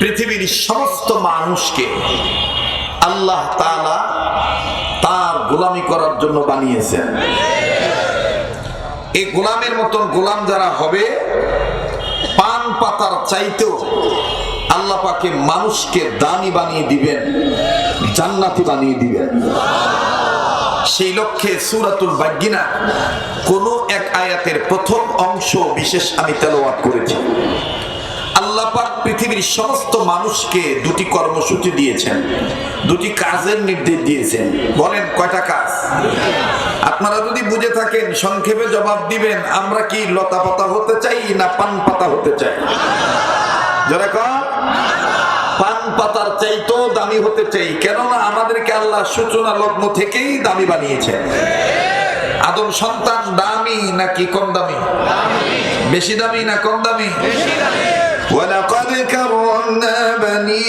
পৃথিবীর সমস্ত মানুষকে আল্লাহ তার গোলামি করার জন্য বানিয়েছেন। এই গোলামের মতন গোলাম যারা হবে, পান পাতার চাইতেও আল্লাহ পাকে মানুষকে দানি বানিয়ে দিবেন, জান্নাতি বানিয়ে দিবেন। সেই লক্ষ্যে সুরাতুল বাগিনা কোন এক আয়াতের প্রথম অংশ বিশেষ আমি তেলাওয়াত করেছি। আল্লাহ পাক পৃথিবীর সমস্ত মানুষকে দুটি কর্মসূচি দিয়েছেন, দুটি কাজের নির্দেশ দিয়েছেন। বলেন কয়টা কাজ? আপনারা যদি বুঝে থাকেন, সংক্ষেপে জবাব দিবেন, আমরা কি লতা পাতা হতে চাই না পান পাতা হতে চাই? পান পাতার চাইতেও দামি হতে চাই, কেননা আমাদেরকে আল্লাহ সূচনা লগ্ন থেকেই দামি বানিয়েছেন। আদম সন্তান দামি নাকি কম দামি? বেশি দামি না কম দামি? ولقد كرمنا بني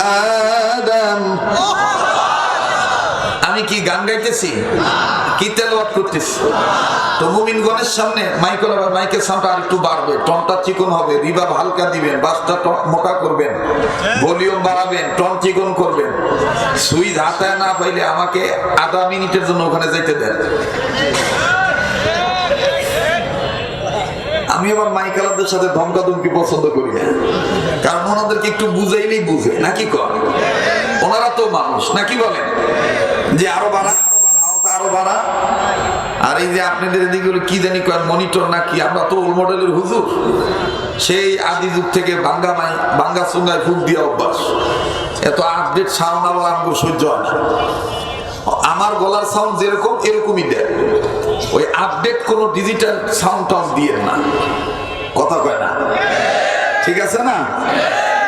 آدم আমি কি গান গাইতেছি কি তেলাওয়াত করতেছি তো মুমিনগণের সামনে মাইকের মাইকের সাউন্ড আর একটু বাড়বে টনটা চিকন হবে রিভাব হালকা দিবেন বাসটা টন- মোটা করবেন ভলিউম বাড়াবেন টন চিকন করবেন সুইচ হাতায় না পাইলে আমাকে আধা মিনিটের জন্য ওখানে যাইতে দেন আমি আবার মাইকালাদের সাথে ধমকাধমকি পছন্দ করি। না কারণ ওনাদেরকে একটু বুঝাইলেই বুঝে। নাকি কর ওনারা তো মানুষ নাকি বলেন? যে আরও বাড়া আরও বাড়া। আর এই যে আপনাদের এদিকে কি জানি কয়, মনিটর নাকি আমরা তো মডেলের হুজুর। সেই আদি যুগ থেকে বাঙ্গা মাই, বাঙ্গা সুঙ্গায় ফুক দিয়া অভ্যাস। এত আপডেট সাউন্ড আবার সহ্য হয় আমার গলার সাউন্ড যেরকম, এরকমই দেয়। ওই আপডেট কোনো ডিজিটাল সাউন্ড টাউন দিয়ে না। কথা কয় না। ঠিক আছে না?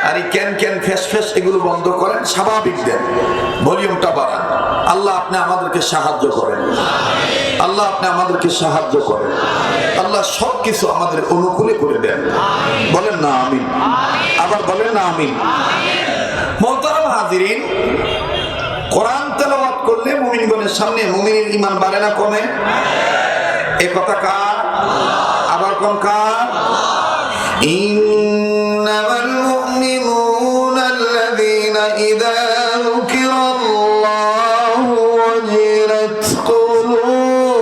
আর এই ক্যান ক্যান ফ্যাস ফ্যাস এগুলো বন্ধ করেন, স্বাভাবিক দেন। ভলিউমটা বাড়ান। আল্লাহ আপনি আমাদেরকে সাহায্য করেন। আল্লাহ আপনি আমাদেরকে সাহায্য করেন। আল্লাহ সব কিছু আমাদের অনুকূলে করে দেন। বলেন না আমিন। আবার বলেন না আমিন। মোহতারাম হাজিরিন, কোরআন তেলাওয়াত করলে মুমিনগণের সামনে মুমিনের ইমান বাড়ে না কমে এ কথা কার আবার কোন কার إنما المؤمنون الذين إذا ذكر الله وجلت قلوبهم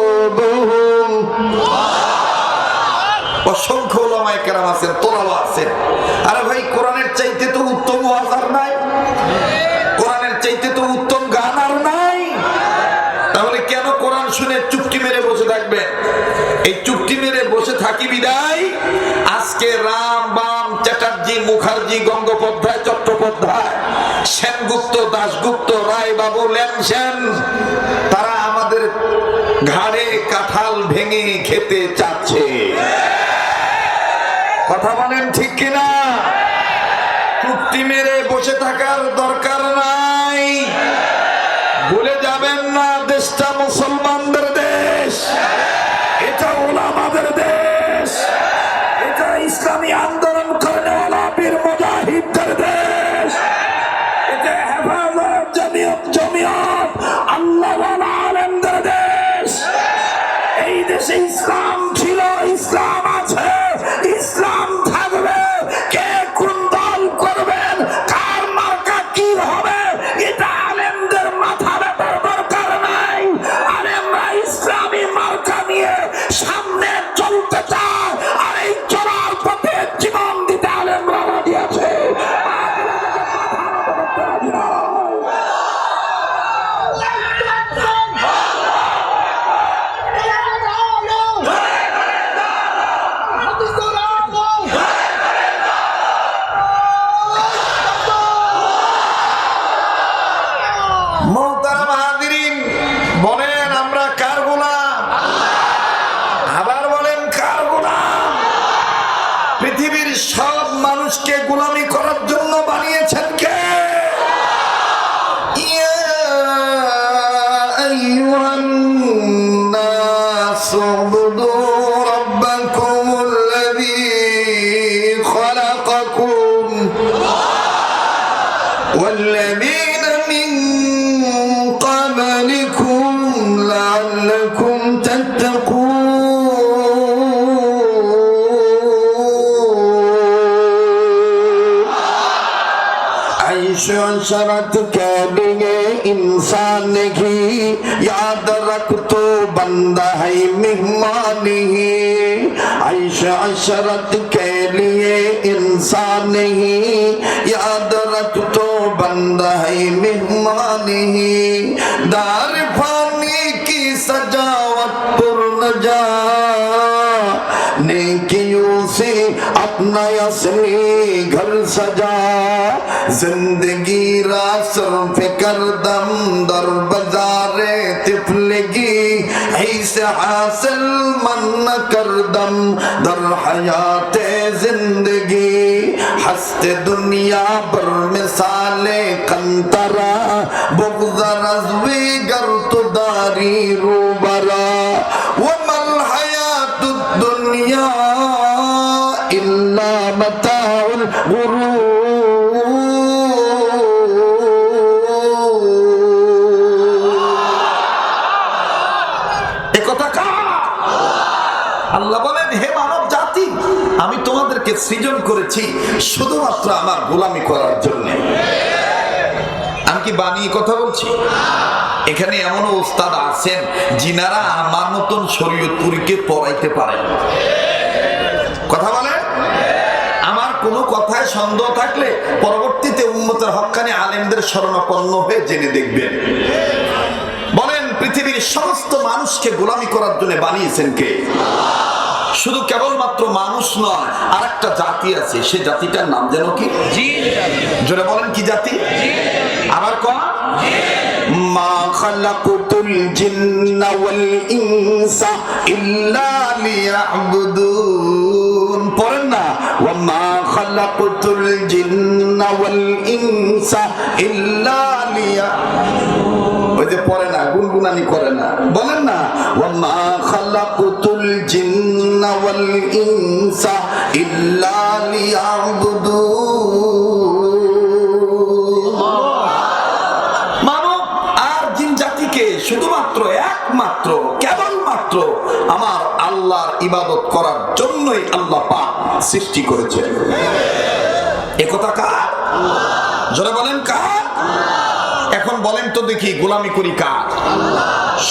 অসংখ্য ওলামায়ে কেরাম আছেন তোলাও আছেন আরে ভাই কোরআনের চাইতে এই চুপটি মেরে বসে থাকি বিদায়। আজকে রাম বাম চ্যাটার্জি মুখার্জি গঙ্গোপাধ্যায় চট্টোপাধ্যায় সেনগুপ্ত দাশগুপ্ত রায় বাবু লেন সেন তারা আমাদের ঘাড়ে কাঁঠাল ভেঙে খেতে চাচ্ছে। কথা বলেন ঠিক কিনা? চুক্তি মেরে বসে থাকার দরকার নাই। ভুলে যাবেন না দেশটা এই দেশে পৃথিবীর সব মানুষকে গুলামি করার জন্য বানিয়েছেন কে? ইয়া माशरत के लिए इंसान ही याद रख तो बंदा है मेहमान ही ऐश अशरत के लिए इंसान ही याद रख तो बंदा है मेहमान ही जिंदगी रासर फिकर दम दर बाजारे तिफलगी ऐसे हासिल मन कर दम दर हयात जिंदगी हंसते दुनिया पर मिसाले कंतरा बुगजा रजवी गर तो दारी रूबरा वमल हयात दुनिया इल्ला मताउल गुरूर আল্লাহ বলেন, হে মানব জাতি, আমি তোমাদেরকে সৃজন করেছি শুধুমাত্র আমার গোলামি করার জন্য। আমি কি বানিয়ে কথা বলছি? এখানে এমন ওস্তাদ আছেন যিনারা আমার মতন শরীয়তপুরীকে পড়াইতে পারেন কথা বলে আমার কোনো কথায় সন্দেহ থাকলে পরবর্তীতে উন্মতের হক্কানি আলেমদের শরণাপন্ন হয়ে জেনে দেখবেন। সমস্ত মানুষকে গোলামি করার জন্য বানিয়েছেন কে? শুধু কেবলমাত্র মানুষ নয় আর একটা জাতি আছে সে জাতিটার নাম যেন কি? জোরে বলেন কি জাতি? আবার ক মা খালাকুতুল জিন্না ওয়াল ইনসা ইল্লা লিয়াবুদুন। পড়েন না? ওয়া মা খালাকুতুল জিন্না ওয়াল ইনসা ইল্লা লিয়া যে পড়ে না গুনগুনানি করে না। বলেন না ওয়ামা খালাকুতুল জিন্না ওয়াল ইনসা ইল্লা লিয়াবুদুন মানব আর জিন জাতিকে শুধুমাত্র একমাত্র কেবলমাত্র আমার আল্লাহর ইবাদত করার জন্যই আল্লাহ পাক সৃষ্টি করেছে একথা কার? যারা বলেন কার? বলেন তো দেখি গোলামি করি কার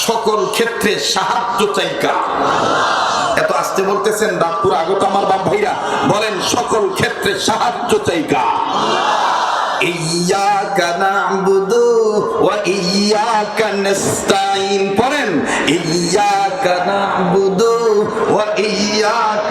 সকল ক্ষেত্রে সাহায্য চাই কার এত আসতে বলতেছেন দাঁতপুর আগত আমার বাপ ভাইরা বলেন সকল ক্ষেত্রে সাহায্য চাই কার إياك نعبد وإياك نستعين পড়েন إياك نعبد وإياك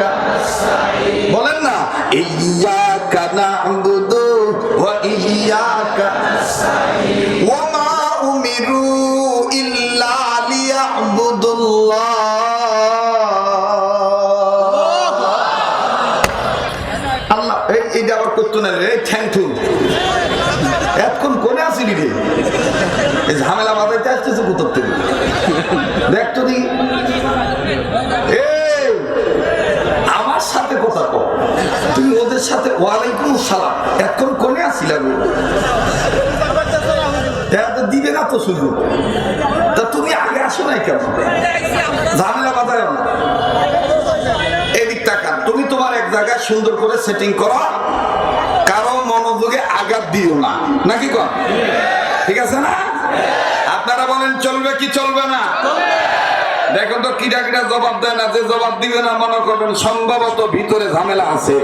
করে সেটিং করো, কারও মনোযোগে আঘাত দিও না। নাকি কর ঠিক আছে না? আপনারা বলেন, চলবে কি চলবে না? দেখুন তো কিরা কিরা জবাব দেয় না, যে জবাব দিবে না, মনে করবেন সম্ভবত ভিতরে ঝামেলা আছে।